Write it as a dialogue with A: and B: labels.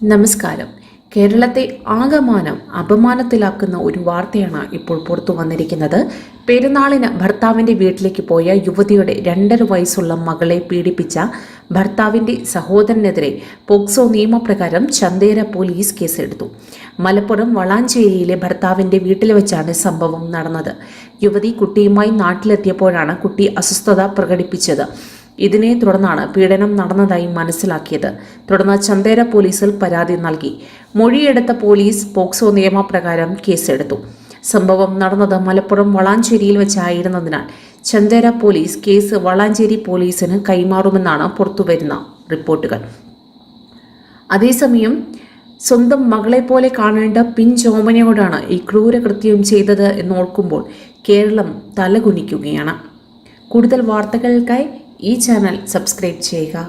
A: നമസ്കാരം. കേരളത്തെ ആകമാനം അപമാനത്തിലാക്കുന്ന ഒരു വാർത്തയാണ് ഇപ്പോൾ പുറത്തു വന്നിരിക്കുന്നത്. പെരുന്നാളിന് ഭർത്താവിന്റെ വീട്ടിലേക്ക് പോയ യുവതിയുടെ രണ്ടര വയസ്സുള്ള മകളെ പീഡിപ്പിച്ച ഭർത്താവിന്റെ സഹോദരനെതിരെ പോക്സോ നിയമപ്രകാരം ചന്തേര പോലീസ് കേസെടുത്തു. മലപ്പുറം വളാഞ്ചേരിയിലെ ഭർത്താവിന്റെ വീട്ടിൽ വെച്ചാണ് സംഭവം നടന്നത്. യുവതി കുട്ടിയുമായി നാട്ടിലെത്തിയപ്പോഴാണ് കുട്ടി അസ്വസ്ഥത പ്രകടിപ്പിച്ചത്. ഇതിനെ തുടർന്നാണ് പീഡനം നടന്നതായി മനസ്സിലാക്കിയത്. തുടർന്ന് ചന്തേര പോലീസിൽ പരാതി നൽകി. മൊഴിയെടുത്ത പോലീസ് പോക്സോ നിയമപ്രകാരം കേസെടുത്തു. സംഭവം നടന്നത് മലപ്പുറം വളാഞ്ചേരിയിൽ വെച്ചായിരുന്നതിനാൽ ചന്തേര പോലീസ് കേസ് വളാഞ്ചേരി പോലീസിന് കൈമാറുമെന്നാണ് പുറത്തുവരുന്ന റിപ്പോർട്ടുകൾ. അതേസമയം സ്വന്തം മകളെ പോലെ കാണേണ്ട പിഞ്ചോമനയോടാണ് ഈ ക്രൂരകൃത്യം ചെയ്തത് എന്നോർക്കുമ്പോൾ കേരളം തലകുനിക്കുകയാണ്. കൂടുതൽ വാർത്തകൾക്കായി ఈ ఛానల్ సబ్స్క్రైబ్ చేయగా